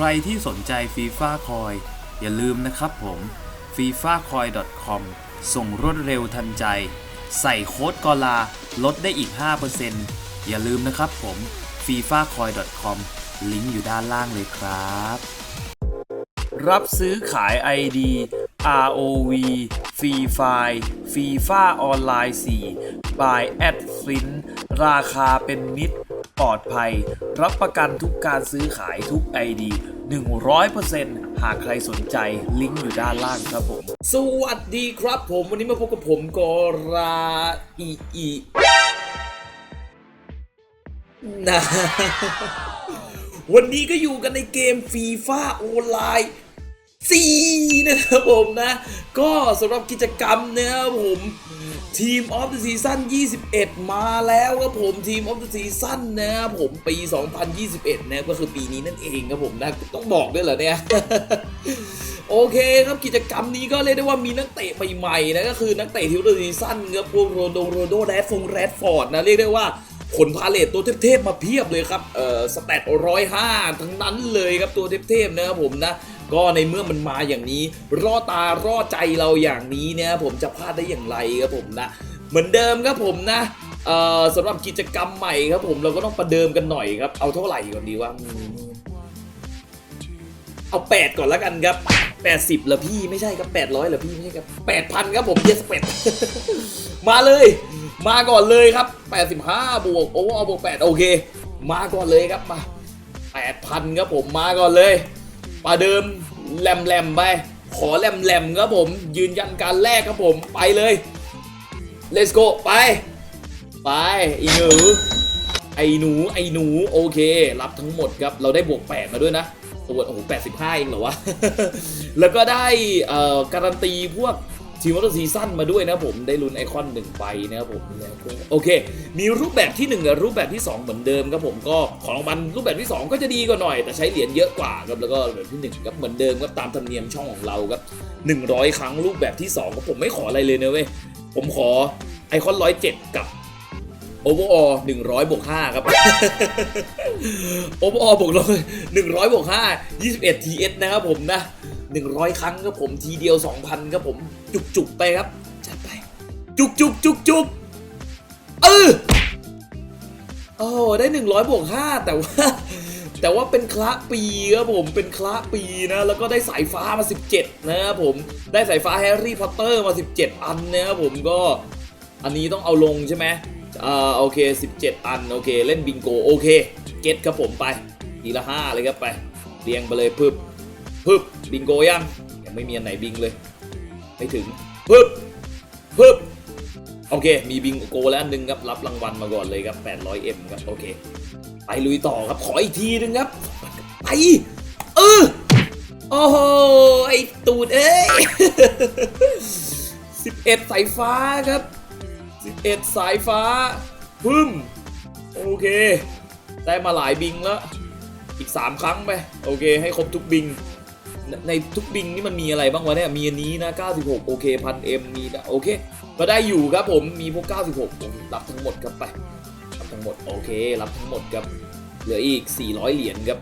ใครที่สนใจฟีฟ่าคอยอย่าลืมนะครับผม f i f a c o i com ส่งรวดเร็วทันใจ ใส่โค้ดกอลาลดได้อีก 5%อย่าลืมนะครับผม f i f a c o i com ลิงก์อยู่ด้านล่างเลยครับ รับซื้อขาย ID ROV Free Fire FIFA ออนไลน์4 by a d f i n ราคาเป็นมิตร ปลอดภัย รับประกันทุกการซื้อขายทุก ID 100%หากใครสนใจลิงก์อยู่ด้านล่างครับผม สวัสดีครับผม วันนี้มาพบกับผมกอราอีอีนะวันนี้ก็อยู่กันในเกมฟีฟ่าออนไลน์4นะครับผมนะ ก็สำหรับกิจกรรมนะครับผม ทีมออฟ e ี e ซั่น21 มาแล้วครับผมทีมออฟ e ี e ซั่นนะครับผมปี 2021 นะก็คือปีนี้นั่นเองครับผมนะต้องบอกด้วยเหรอเนี่ย โอเคครับกิจกรรมนี้ก็เรียกได้ว่ามีนักเตะใหม่ๆนะก็คือนักเตะที่เราซีซั่นครับพวกโรโดโรโดแรดฟงแรดฟอร์ดนะเรียกได้ว่าขนพาเลตตัวเทพๆมาเพียบเลยครับเอ่อสแตทร้อยห้าทั้งนั้นเลยครับตัวเทพๆนะครับผมนะ ก็ในเมื่อมันมาอย่างนี้ รอตารอใจเราอย่างนี้เนี่ยผมจะพลาดได้อย่างไรครับผมนะ เหมือนเดิมครับผมนะสำหรับกิจกรรมใหม่ครับผมเราก็ต้องประเดิมกันหน่อยครับ เอาเท่าไหร่ก่อนดีวะอืมเอา 8 ก่อนแล้วกันครับ 80เหรอพี่ไม่ใช่ครับ800เหรอพี่ไม่ใช่ครับ8,000ครับผม yes 8มาเลย มาก่อนเลยครับ 85 บวกโอ้เอาบวก8โอเค มาก่อนเลยครับมา8,000ครับผมมาก่อนเลย ประเดิมแลมแลมๆไป ขอแลมแลมๆครับผม ยืนยันการแรกครับผม ไปเลย let's go ไป ไปไอ้หนูไอ้หนูไอ้หนูโอเค รับทั้งหมดครับ เราได้บวกแปดมาด้วยนะตัวโอ้โหแปดสิบห้าเองเหรอวะ แล้วก็ได้การันตีพวก ทีมวอเตอร์ซีซั่นมาด้วยนะผมได้ลุ้นไอคอนหนึ่งใบนะครับผมแล้วโอเค มีรูปแบบที่ 1 กับรูปแบบที่ 2 เหมือนเดิมครับผมก็ของรางวัลรูปแบบที่ 2 ก็จะดีกว่าหน่อย แต่ใช้เหรียญเยอะกว่าครับแล้วก็แบบที่1ครับเหมือนเดิมครับตามธรรมเนียมช่องของเราครับ100 ครั้งรูปแบบที่ 2 ก็ผมไม่ขออะไรเลยนะเว้ยผมขอไอคอน107กับโอเวอร์ออหนึ่งร้อยบวกห้าครับโอเวอร์ออบวกร้อยหนึ่งร้อยบวกห้ายี่สิบเอ็ดทีเอสนะครับผมนะ หนึ่งร้อยครั้งครับผมทีเดียวสองพันครับผมจุกจุกๆไปครับจัดไป จุกจุกจุกจุกเออโอ้ได้หนึ่งร้อยบวกห้าแต่ว่า แต่ว่าเป็นคละปีครับผมเป็นคละปีนะแล้วก็ได้สายฟ้ามา 17 นะครับผมได้สายฟ้าแฮร์รี่พอตเตอร์มา 17 อันนะครับผมก็อันนี้ต้องเอาลงใช่ไหมอ่าโอเค 17 อันโอเคเล่นบิงโกโอเคเก็ตครับผมไปทีละ5เลยครับไปเรียงไปเลยพึบพึบ บิงโกยังยังไม่มีอันไหนบิงเลย ไม่ถึงพึบพึบโอเค มีบิงโกแล้วอันนึงครับ รับรางวัลมาก่อนเลยครับ 800M ครับ โอเค ไปลุยต่อครับ ขออีกทีนึงครับ ไปเออโอ้โห ไอตูดเอ้ย11 สายฟ้าครับ 11 สายฟ้าพึ่มโอเค ได้มาหลายบิงแล้ว อีก 3 ครั้งไป โอเค ให้ครบทุกบิง ในทุกบิงนี่มันมีอะไรบ้างวะเนี่ยมีอันนี้นะ96 โอเคพันเอ็มมีนะโอเค ก็ได้อยู่ครับผมมีพวก 96ผมรับทั้งหมดครับไปรับทั้งหมดโอเครับทั้งหมดครับเหลืออีก 400 เหรียญครับ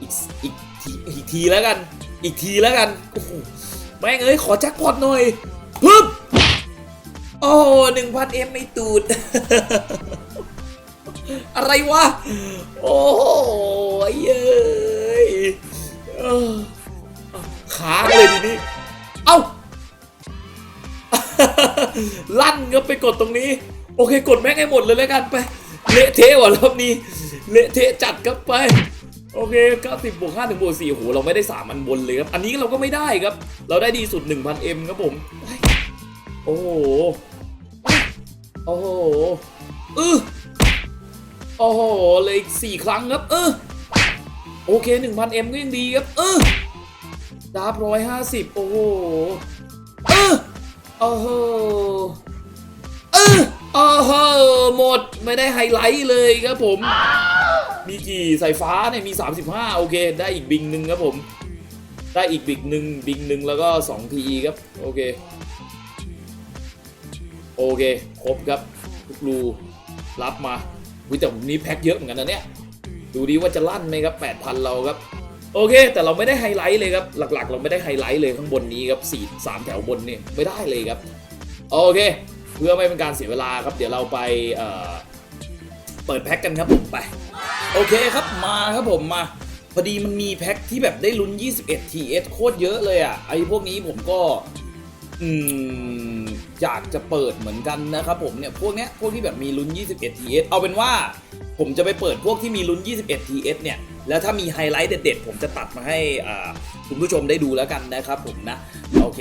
อีกอีกทีอีกทีแล้วกัน อีกทีแล้วกันโอ้โหแม่งเอ้ยขอแจ็คพอตหน่อยปึ๊บโอ้หนึ่งพันเอ็มไม่ตูด อะไรวะ โอ้โหเย้ยเออ ค้างเลยทีนี้ เอ้า ลั่นก็ไปกดตรงนี้ โอเคกดแม่งให้หมดเลยแล้วกันไป เละเทะว่ะรอบนี้ เละเทะจัดครับไป โอเค90บวก5ถึงบวก4โอ้โห เราไม่ได้ 3 อันบนเลยครับ อันนี้เราก็ไม่ได้ครับ เราได้ดีสุด 1,000M ครับผม โอ้โห โอ้โหเออโอ้โหเลยอีกสี่ครั้งครับ เออ โอเค 1,000M ก็ยังดีครับ เออดาบร้อยห้าสิบโอ้โห เออโอ้โหเออโอ้โหหมดไม่ได้ไฮไลท์เลยครับผม มีกี่สายฟ้าเนี่ยมี 35 โอเค ได้อีกบิงหนึ่งครับผม ได้อีกบิงหนึ่งบิงหนึ่งแล้วก็2 PE ครับ โอเค โอเค ครบครับทุกรูรับมาวิแต่วันนี้แพ็คเยอะเหมือนกันนะเนี่ย ดูดีว่าจะลั่นไหมครับ8,000 เราครับ โอเค แต่เราไม่ได้ไฮไลท์เลยครับหลักๆ เราไม่ได้ไฮไลท์เลยข้างบนนี้ครับสี่สามแถวบนนี่ไม่ได้เลยครับโอเค เพื่อไม่เป็นการเสียเวลาครับ เดี๋ยวเราไปเเปิดแพ็คกันครับผมไปโอเคครับมาครับผมมาพอดีมันมีแพ็คที่แบบได้ลุ้น 21 TS โคตรเยอะเลยอะไอ้พวกนี้ผมก็ อืมอยากจะเปิดเหมือนกันนะครับผมเนี่ยพวกเนี้ยพวกที่แบบมีลุ้น 21 TS เอาเป็นว่า ผมจะไปเปิดพวกที่มีลุ้น 21 TS เนี่ยแล้วถ้ามีไฮไลท์เด็ดๆ ผมจะตัดมาให้อ่าคุณผู้ชมได้ดูแล้วกันนะครับผมนะ โอเค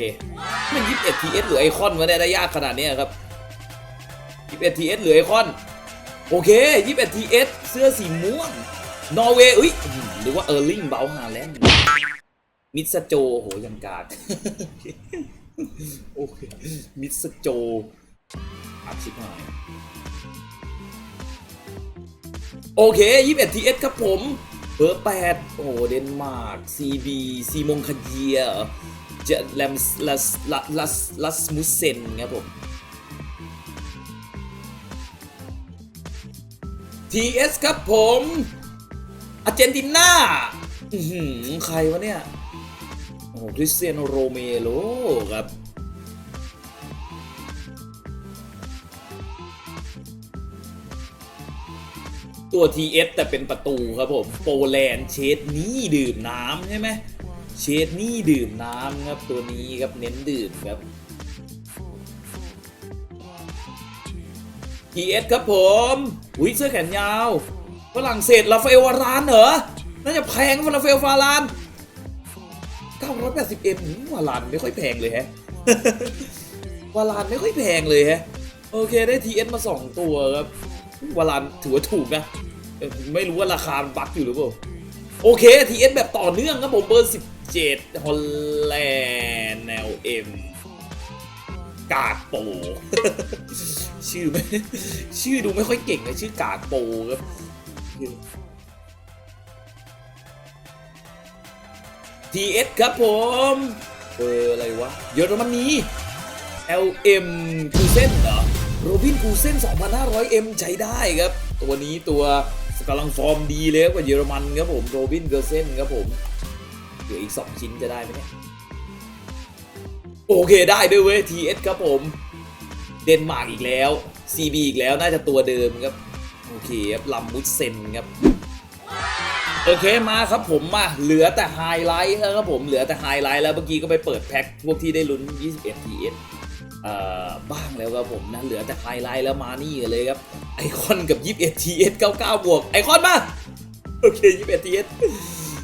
มัน 21 TS หรือไอคอนวะเนี่ยได้ยากขนาดเนี้ยครับ 21 TS หรือไอคอน โอเค 21 TS เสื้อสีม่วง นอร์เวย์อุ้ยหรือว่าเออร์ลิงเบลฮาแลนด์มิสโจโหยังกาก โอเค มิสโจอับชิบหายโอเค 21 TS ครับผม เบอร์ 8 โอ้เดนมาร์ก CB ซีมงคเยียเจแลมลัสลัสลัสลัสมุสเซนครับผม TS ครับผมอาร์เจนตินาใครวะเนี่ย โอ้คริสเตียโนโรเมโลครับตัว TS แต่เป็นประตูครับผม โปแลนด์เชดนี่ดื่มน้ำใช่ไหมเชดนี่ดื่มน้ำครับตัวนี้ครับเน้นดื่มครับ TS ครับผมอุ้ยเสื้อแขนยาวฝรั่งเศสลาฟาเอลวารานเหรอ น่าจะแพงกว่าลาฟาเอลวาราน 980M หมวารานไม่ค่อยแพงเลยแฮะวารานไม่ค่อยแพงเลยแฮะ โอเคได้ TS มา 2 ตัวครับวารานถือว่าถูกนะ ไม่รู้ว่าราคามันบักอยู่หรือเปล่า โอเค TS แบบต่อเนื่องครับผมเบอร์ 17 ฮอลแลนด์แนว M กากโป ชื่อไม่ชื่อดูไม่ค่อยเก่งนะชื่อกากโปครับ TS ครับผมเบออะไรวะ เยอรมนี LM คูเซนเหรอโรบินคูเซน 2,500M ใช้ได้ครับ ตัวนี้ตัวกำลังฟอร์มดีเลยกว่าเยอรมันครับผมโรบินเกอร์เซนครับผมเหลืออีก 2 ชิ้นจะได้ไหมเนี่ยโอเคได้ด้วยเว้ย TS ครับผม เดนมาร์กอีกแล้ว CB อีกแล้วน่าจะตัวเดิมครับ โอเคครับลัมมุสเซนครับ โอเคมาครับผมมาเหลือแต่ไฮไลท์แล้วครับผมเหลือแต่ไฮไลท์แล้วเมื่อกี้ก็ไปเปิดแพ็คพวกที่ได้ลุ้น 21 TS เอ่อบ้างแล้วครับผมนะเหลือแต่ไฮไลท์แล้วมานี่เลยครับไอคอนกับ 21 TS 99 บวกไอคอนมาโอเค 21 TS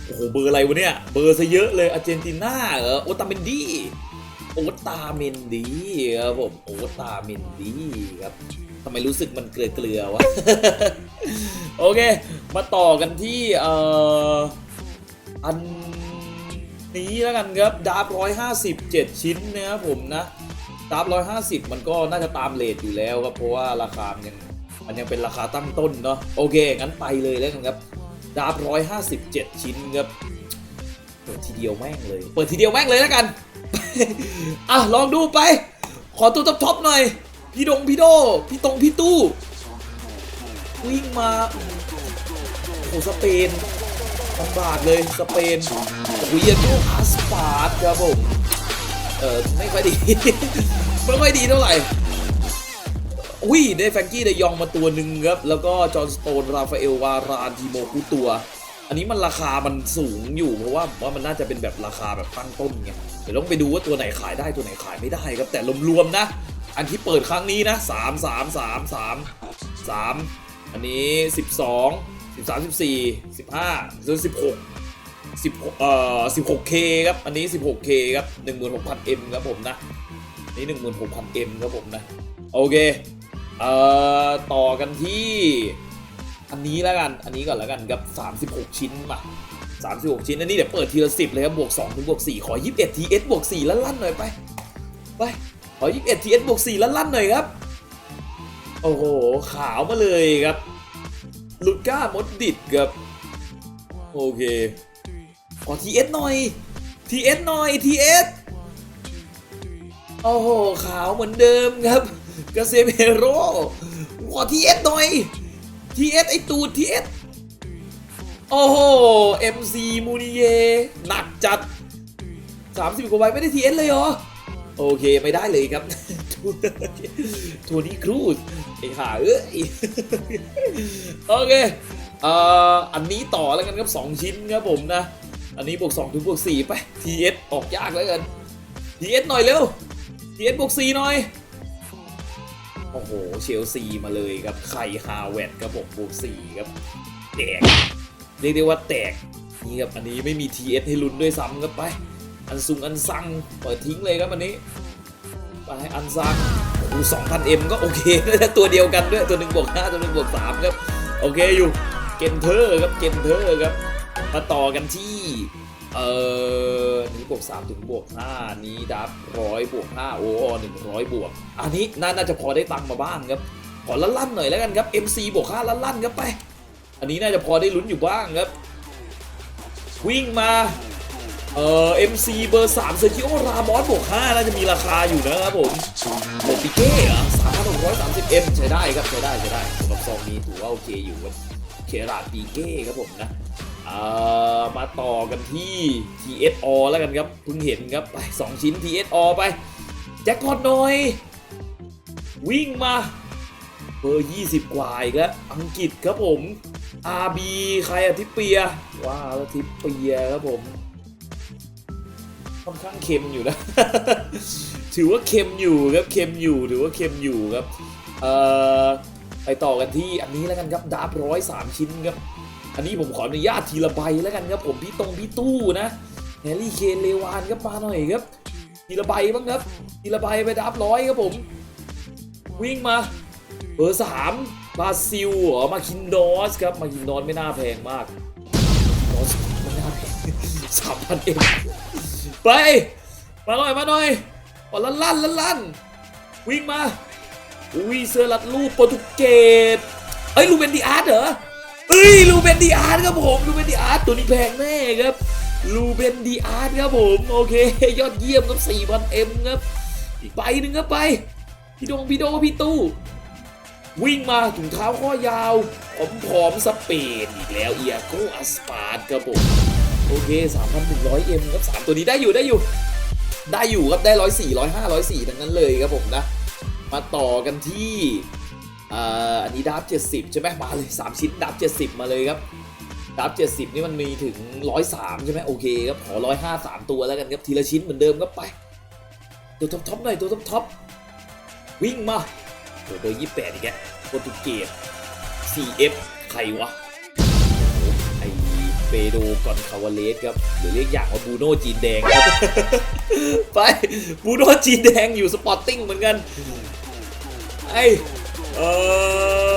โอ้โหเบอร์อะไรวะเนี่ย เบอร์ซะเยอะเลยอาร์เจนตินาเหรอโอตาเมนดีโอตาเมนดีครับผมโอตาเมนดีครับทำไมรู้สึกมันเกลือๆวะ โอเค มาต่อกันที่เอ่ออันนี้แล้วกันครับดาร์ฟร้อยห้าสิบเจ็ดชิ้นนะครับผมนะดาร์ฟร้อยห้าสิบมันก็น่าจะตามเลทอยู่แล้วครับเพราะว่าราคามันยังมันยังเป็นราคาตั้งต้นเนาะโอเคงั้นไปเลยแล้วกันครับดาร์ฟร้อยห้าสิบเจ็ดชิ้นครับเปิดทีเดียวแม่งเลย เปิดทีเดียวแม่งเลยแล้วกันอะลองดูไป ขอตัวท็อปๆหน่อย พี่ดงพี่โดพี่ตรงพี่ตู้วิ่งมา โอ้สเปนลำบากเลยสเปนเวียโกอาสปาร์ตครับผมเออไม่ค่อยดี ไม่ค่อยดีเท่าไหร่อุ้ยได้แฟรงกี้เดยองมาตัวหนึ่งครับ แล้วก็จอห์นสโตน ราฟาเอลวารานทีโมคุตัว อันนี้มันราคามันสูงอยู่เพราะว่าผมว่ามันน่าจะเป็นแบบราคาแบบตั้งต้นไงเดี๋ยวต้องไปดูว่าตัวไหนขายได้ตัวไหนขายไม่ได้ครับ แต่รวมๆนะ อันที่เปิดครั้งนี้นะสามสามสามสามสามอันนี้สิบ สิบสามสิบสี่สิบห้าจนสิบหกสิบเอ่อสิบหกเคครับ อันนี้สิบหกเคครับหนึ่งหมื่นหกพันเอ็มครับผมนะ นี่หนึ่งหมื่นหกพันเอ็มครับผมนะ โอเค เอ่อ ต่อกันที่ อันนี้แล้วกัน อันนี้ก่อนแล้วกันครับ36ชิ้นมา36ชิ้น อันนี้เดี๋ยวเปิดทีละ10เลยครับ บวก2ถึงบวก4ขอ21 TS บเอ็ดทีเอสบวก4แล้วลั่นหน่อยไป ไป ขอ21 TS บเอ็ดทีเอสบวก4แล้วลั่นหน่อยครับ โอ้โห ขาวมาเลยครับ ลูก้ามดดิดครับ โอเค ขอ TS หน่อย TS หน่อย TS โอ้โห ขาวเหมือนเดิมครับกาเซเมโรขอ TS หน่อย TS ไอตูด TS โอ้โห MC มูนิเยหนักจัด 30 กว่าใบไม่ได้ทีเอสเลยเหรอ โอเค ไม่ได้เลยครับทัวนี้ครูซ ไอ้ห่าเอ้ยโอเคเอ่ออันนี้ต่อแล้วกันครับ2ชิ้นครับผมนะ อันนี้บวก2ถึงบวก4ไป TS ออกยากแล้วกัน TS หน่อยเร็ว TS บวก4หน่อยโอ้โหเชลซีมาเลยครับไข่ฮาวเวดครับผมบวก4ครับแตกเรียกได้ว่าแตกนี่ครับอันนี้ไม่มี TS ให้ลุ้นด้วยซ้ำครับไป อันซุงอันซังเปิดทิ้งเลยครับอันนี้ ไปอันซัง สองพันเอ็มก็โอเคนะตัวเดียวกันด้วยตัวหนึ่งบวกห้าตัวหนึ่งบวกสามครับ โอเคอยู่เกนเทอร์ครับเกนเทอร์ครับมาต่อกันที่เอ่อนี้บวกสามถึงบวกห้านี้ดับร้อยบวกห้าโอ้หนึ่งร้อยบวก อันนี้น่าน่าจะพอได้ตังค์มาบ้างครับขอลั่นๆหน่อยแล้วกันครับ MC บวกห้าลั่นๆครับไป อันนี้น่าจะพอได้ลุ้นอยู่บ้างครับ วิ่งมา เอ่อ MC เบอร์3เซอร์จิโอรามอสบวก5น่าจะมีราคาอยู่นะครับผมโมปิเก้เหรอ3,630 M ใช้ได้ครับใช้ได้ใช้ได้สำหรับซองนี้ถือว่าโอเคอยู่ครับเคราดปีเก้ครับผมนะเอ่อมาต่อกันที่ TSO แล้วกันครับเพิ่งเห็นครับไป2ชิ้น TSO ไปแจ็คพอตหน่อย วิ่งมาเบอร์20 กว่าอีกแล้วอังกฤษครับผม RB ใครอะทิปเปีย ว้าวทิปเปียครับผม ค่อนข้างเค็มอยู่นะ ถือว่าเค็มอยู่ครับ เค็มอยู่ ถือว่าเค็มอยู่ครับ เอ่อ ไปต่อกันที่อันนี้แล้วกันครับ ดาบร้อยสามชิ้นครับ อันนี้ผมขออนุญาตทีละใบแล้วกันครับผมพี่ตรงพี่ตู้นะแฮร์รี่เคนเลวานครับมาหน่อยครับ ทีละใบบ้างครับ ทีละใบไปดาบร้อยครับผม วิ่งมา เบอร์สามบราซิลเหรอมาคินดอสครับ มาคินดอสไม่น่าแพงมากดอสไม่น่าแพงสามพันเอง ไปมาหน่อยมาหน่อยปอลลั่นลั่นลั่นวิ่งมาอุ้ยเซอร์ลัดลูกโปรตุเกสเอ้ยลูเบนดีอาร์ตเหรอเอ้ยลูเบนดีอาร์ตครับผมลูเบนดีอาร์ตตัวนี้แพงแน่ครับลูเบนดีอาร์ตครับผมโอเค ยอดเยี่ยมครับ4,000เอ็มครับอีกใบหนึ่งครับไปพี่ดงพี่โดพี่ตู้วิ่งมาถุงเท้าข้อยาวผอมๆสเปนอีกแล้วเอียโกอัสปาร์ดครับผม โอเค3,100เอ็มครับ3ตัวนี้ได้อยู่ได้อยู่ ได้อยู่ครับได้104 105 104ทั้งนั้นเลยครับผมนะ มาต่อกันที่อ,อันนี้ดับ70ใช่ไหมมาเลย3ชิ้นดับ70มาเลยครับดับ70นี่มันมีถึง103ใช่ไหมโอเคครับขอ105 3ตัวแล้วกันครับทีละชิ้นเหมือนเดิมครับไป ตัวท็อปท็อปๆหน่อยตัวท็อปท็อปๆวิ่งมาโอ้เบอร์28อีกแล้วโปรตุเกส CF ใครวะ เปโดกอนคาวาเลสครับหรือเรียกอย่างว่าบูโน่จีนแดงครับไปบูโน่จีนแดงอยู่สปอร์ติ้งเหมือนกันไอเอ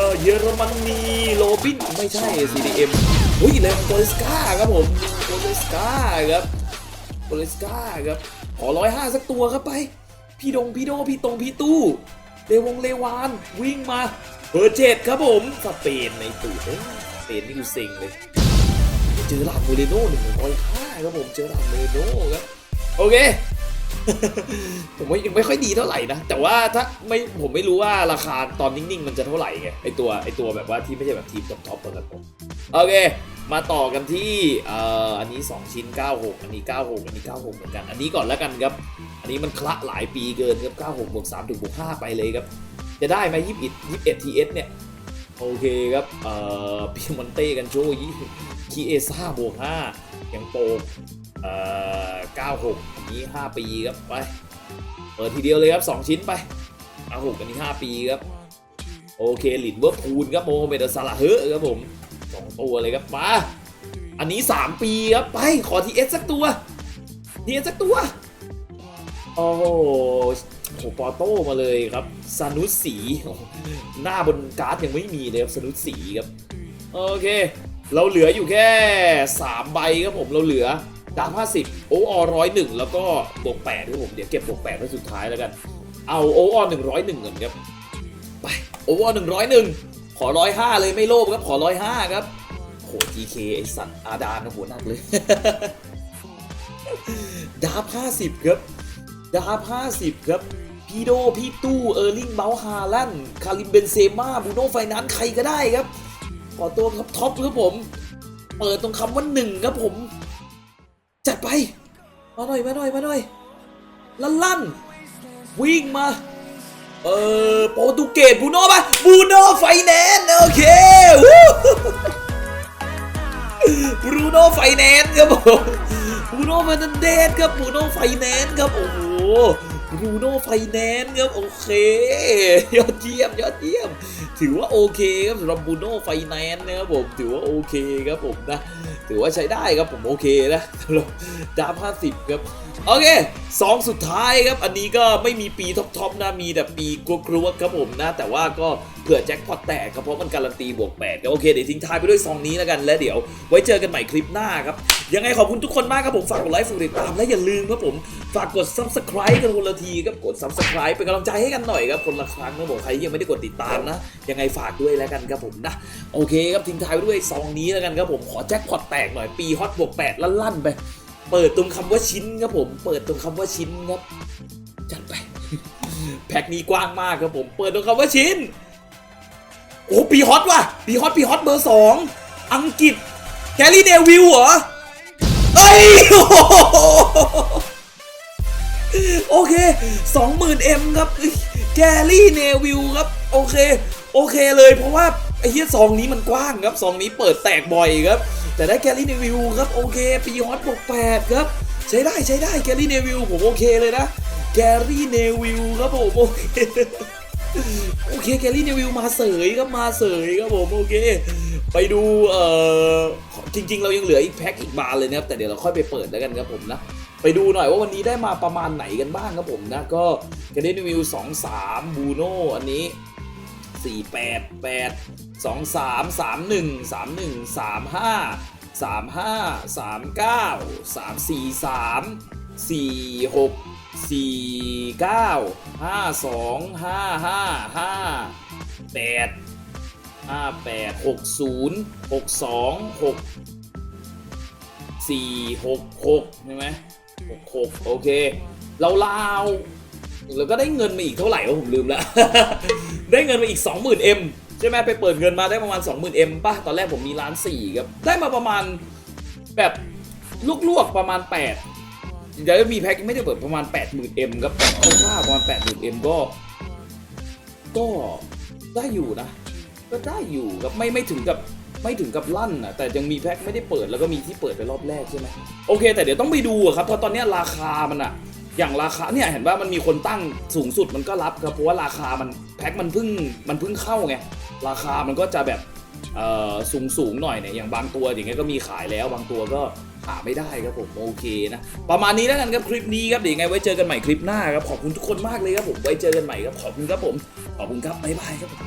อเยอรมนีโรบินไม่ใช่ CDM เฮ้ยเลมโกเลสกาครับผมโกเลสกาครับโกเลสกาครับขอร้อยห้าสักตัวครับไป พี่ดงพี่โดพี่ตรงพี่ตู้เลวงเลวานวิ่งมาเบอร์เจ็ดครับผมสเปนในตูดเอ้ยสเปนนี่กูเซ็งเลย จอหลาดโมเรโน่หนึ่งร้อยห้าครับผมเจอหลาดโมเรโน่ครับโอเคผมว่ไม่ค่อยดีเท่าไหร่นะ แต่ว่าถ้าไม่ผมไม่รู้ว่าราคาตอนนิ่งๆ มันจะเท่าไหร่ไงไอตัวไอตัวแบบว่าที่ไม่ใช่แบบทีมท็อปๆตอนนั้นผมโอเค มาต่อกันที่เอ่ออันนี้ 2 ชิ้น 96 อันนี้ 96 อันนี้ 96 เหมือนกัน อันนี้ก่อนแล้วกันครับ อันนี้มันคละหลายปีเกินครับ 96บวก3ถึงบวก5ไปเลยครับ จะได้ไหม21 21 TS เนี่ย โอเคครับเอ่อเปียมอนเต้กันโชว์ยี่ คีเอซ่าบวก5ยังโปกเอ่อ96อันนี้5ปีครับไปเปิดทีเดียวเลยครับ2ชิ้นไป96อันนี้5ปีครับโอเคหลินเวอร์พูลครับโมฮัมเมดอัสลาเฮอครับผม2ตัวเลยครับมาอันนี้3ปีครับไปขอทีเอสสักตัวทีเอสสักตัวโอ้โหปอโต้มาเลยครับซานุสสีหหน้าบนการ์ดยังไม่มีเลยครับซานุสสีครับโอเค เราเหลืออยู่แค่ 3 ใบครับผมเราเหลือดาบ50โอออร้อยหนึ่งแล้วก็บวก8ครับผมเดี๋ยวเก็บบวก8ไว้สุดท้ายแล้วกัน เอาโอออหนึ่งร้อยหนึ่งก่อนครับไปโอออหนึ่งร้อยหนึ่งขอร้อยห้าเลยไม่โลภครับขอร้อยห้าครับโห GK ไอสัตว์อาดานนะหัวหนักเลย ดาบ50ครับดาบ50ครับพีโดพี่ตู้เออร์ลิงเบลฮาลันคาริมเบนเซม่าบูโน่ไฟนันใครก็ได้ครับ ขอตัวครับท็อปครับผม เปิดตรงคำว่าหนึ่งครับผม จัดไป มาหน่อยมาหน่อยมาหน่อยลั่นลั่นวิ่งมา เออโปรตุเกสบูโน่ปะบูโน่ไฟแนนซ์โอเควู้บรูโน่ไฟแนนซ์ครับผมบรูโน่ฟานันเดสครับบรูโน่ไฟแนนซ์ครับโอ้โห รูโน่ไฟแนนซ์ครับโอเค ยอดเยี่ยมยอดเยี่ยม ถือว่าโอเคครับสำหรับบูโน่ไฟแนนซ์นะครับผมถือว่าโอเคครับผมนะ ถือว่าใช้ได้ครับผมโอเคนะสำหรับดาบห้าสิบครับโอเคสองสุดท้ายครับ อันนี้ก็ไม่มีปีท็อปๆนะ มีแต่ปีกลัวๆครับผมนะ แต่ว่าก็เผื่อแจ็คพอตแตกครับเพราะมันการันตีบวก8ก็โอเค เดี๋ยวทิ้งท้ายไปด้วยซองนี้แล้วกัน แล้วเดี๋ยวไว้เจอกันใหม่คลิปหน้าครับ ยังไงขอบคุณทุกคนมากครับผม ฝากกดไลค์ฝากกดติดตามและอย่าลืมครับผม ฝากกด subscribe กันคนละทีครับกด subscribe เป็นกำลังใจให้กันหน่อยครับคนละครั้งนะผมใครยังไม่ได้กดติดตามนะ ยังไงฝากด้วยแล้วกันครับผมนะ โอเคครับทิ้งท้ายด้วยซองนี้แล้วกันครับผมขอแจ็คพอตแตกหน่อยปีฮอตบวก8ลั่นๆไป เปิดตรงคำว่าชิ้นครับผมเปิดตรงคำว่าชิ้นครับจัดไปแพ็คนี้กว้างมากครับผมเปิดตรงคำว่าชิ้นโอ้ปีฮอตว่ะปีฮอตปีฮอตเบอร์สองอังกฤษแกรี่เดวิลเหรอเอ้ย โอเค 20,000 M ครับ แกรี่เนวิลครับ โอเค โอเคเลยเพราะว่า ไอ้เหี้ยซองนี้มันกว้างครับซองนี้เปิดแตกบ่อยครับ แต่ได้แกรี่เนวิลครับ โอเค ปีฮอตบวก8ครับ ใช้ได้ใช้ได้แกรี่เนวิลผมโอเคเลยนะ แกรี่เนวิลครับผมโอเคโอเคแกรี่เนวิลมาเสยครับมาเสยครับผมโอเค ไปดูเอ่อจริง ๆ เรายังเหลืออีกแพ็คอีกบานเลยนะครับแต่เดี๋ยวเราค่อยไปเปิดแล้วกันครับผมนะ ไปดูหน่อยว่าวันนี้ได้มาประมาณไหนกันบ้างครับผมนะ ก็แกรี่เนวิลสองสามบูโนอันนี้สี่แปดแปดสองสามสามหนึ่งสามหนึ่งสามห้าสามห้าสามเก้าสามสี่สามสี่หกสี่เก้าห้าสองห้าห้าห้าแปดห้าแปดหกศูนย์หกสองหกสี่หกหกใช่ไหม หกโอเคเราลาวแล้วก็ได้เงินมาอีกเท่าไหร่วะผมลืมแล้ว ได้เงินมาอีก 20,000 M ใช่ไหมไปเปิดเงินมาได้ประมาณ 20,000 M ป่ะ ตอนแรกผมมีล้านสี่ครับ ได้มาประมาณแบบลวกๆประมาณ 8 เดี๋ยวมีแพ็คไม่ได้เปิดประมาณ 80,000 M ครับแต่คร่าวประมาณ 80,000 M ก็ ก็ได้อยู่นะ ก็ได้อยู่ครับไม่ไม่ถึงกับ ไม่ถึงกับลั่นนะแต่ยังมีแพ็คไม่ได้เปิดแล้วก็มีที่เปิดไปรอบแรกใช่ไหมโอเค แต่เดี๋ยวต้องไปดูครับเพราะตอนนี้ราคามันอะอย่างราคาเนี่ยเห็นว่ามันมีคนตั้งสูงสุดมันก็รับครับเพราะว่าราคามันแพ็คมันเพิ่งมันเพิ่งเข้าไงราคามันก็จะแบบสูงสูงหน่อยเนี่ยอย่างบางตัวอย่างเงี้ยก็มีขายแล้วบางตัวก็หาไม่ได้ครับผมโอเคนะประมาณนี้แล้วกันครับคลิปนี้ครับเดี๋ยวยังไงไว้เจอกันใหม่คลิปหน้าครับขอบคุณทุกคนมากเลยครับผมไว้เจอกันใหม่ครับขอบคุณครับผมขอบคุณครับบ๊ายบายครับผม